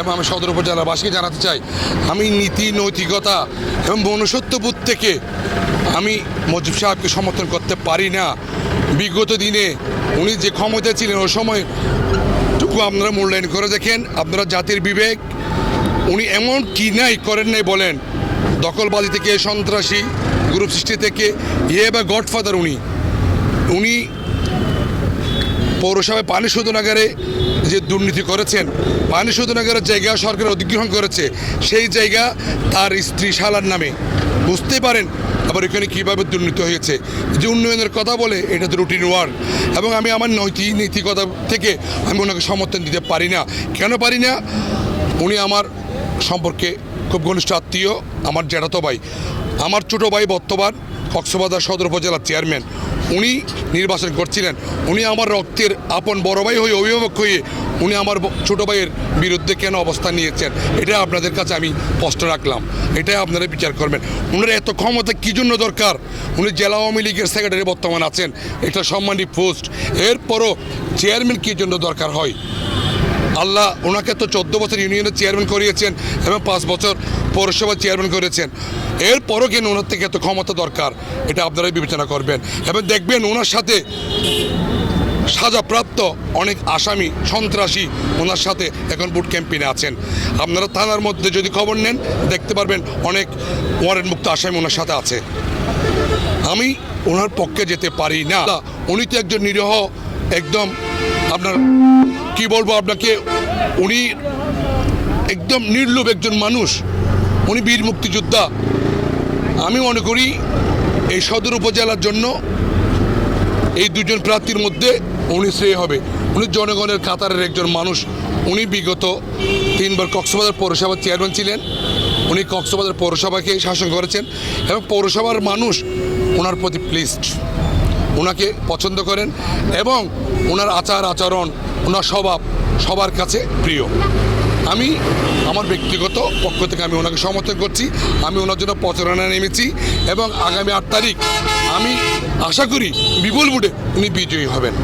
এবং আমি সদর উপজেলাবাসীকে জানাতে চাই, আমি নীতি, নৈতিকতা এবং মনুষ্যত্ববোধ থেকে আমি মজিব সাহেবকে সমর্থন করতে পারি না। বিগত দিনে উনি যে ক্ষমতায় ছিলেন, ওই সময় টুকু আপনারা মূল্যায়ন করে দেখেন, আপনারা জাতির বিবেক, উনি এমন কি নাই করেন নাই বলেন। দখলবাজি থেকে, সন্ত্রাসী, গ্রুপ সৃষ্টি থেকে ইয়ে বা গডফাদার উনি। উনি পৌরসভায় পানি শোধনাগারে যে দুর্নীতি করেছেন, পানি শোধনাগারের জায়গা সরকার অধিগ্রহণ করেছে, সেই জায়গা তার স্ত্রী শালার নামে। বুঝতে পারেন আবার এখানে কীভাবে দুর্নীতি হয়েছে। যে উন্নয়নের কথা বলে, এটা তো রুটিন ওয়ার্ক এবং আমি আমার নৈতিক নীতিকতা থেকে আমি ওনাকে সমর্থন দিতে পারি না। কেন পারি না? উনি আমার সম্পর্কে খুব ঘনিষ্ঠ আত্মীয়, আমার জ্যাঠাতো ভাই। আমার ছোটো ভাই বর্তমান কক্সবাজার সদর উপজেলার চেয়ারম্যান উনি নির্বাচন করছিলেন। উনি আমার রক্তের আপন বড় ভাই হয়ে, অভিভাবক হয়ে উনি আমার ছোট ভাইয়ের বিরুদ্ধে কেন অবস্থান নিয়েছেন? এটা আপনাদের কাছে আমি স্পষ্ট রাখলাম। এটাই আপনারা বিচার করবেন। উনার এত ক্ষমতা কী জন্য দরকার? উনি জেলা আওয়ামী লীগের সেক্রেটারি বর্তমান আছেন। এটা সম্মানী পোস্ট। এরপরও চেয়ারম্যান কী জন্য দরকার হয়? আল্লাহ ওনাকে তো চোদ্দ বছর ইউনিয়নের চেয়ারম্যান করিয়েছেন এবং পাঁচ বছর পৌরসভার চেয়ারম্যান করেছেন। এরপরও কেন ওনার থেকে এত ক্ষমতা দরকার, এটা আপনারাই বিবেচনা করবেন। এবং দেখবেন ওনার সাথে সাজাপ্রাপ্ত অনেক আসামি, সন্ত্রাসী ওনার সাথে এখন বুট ক্যাম্পেইনে আছেন। আপনারা থানার মধ্যে যদি খবর নেন, দেখতে পারবেন অনেক ওয়ারেন্ট মুক্ত আসামি ওনার সাথে আছে। আমি ওনার পক্ষে যেতে পারি না। উনি তো একজন নিরীহ একদম আপনার, কি বলব আপনাকে, উনি একদম নির্লোভ একজন মানুষ। উনি বীর মুক্তিযোদ্ধা। আমি মনে করি এই সদর উপজেলার জন্য এই দুজন প্রার্থীর মধ্যে উনি শ্রেয় হবে। উনি জনগণের কাতারের একজন মানুষ। উনি বিগত তিনবার কক্সবাজার পৌরসভার চেয়ারম্যান ছিলেন। উনি কক্সবাজার পৌরসভাকে শাসন করেছেন এবং পৌরসভার মানুষ ওনার প্রতি প্লিজড ওনাকে পছন্দ করেন এবং ওনার আচার আচরণ ওনার স্বভাব সবার কাছে প্রিয়। আমি আমার ব্যক্তিগত পক্ষ থেকে আমি ওনাকে সমর্থন করছি, আমি ওনার জন্য প্রচারণা নেমেছি এবং আগামী আট তারিখ আমি আশা করি বিপুল মুডে উনি বিজয়ী হবেন।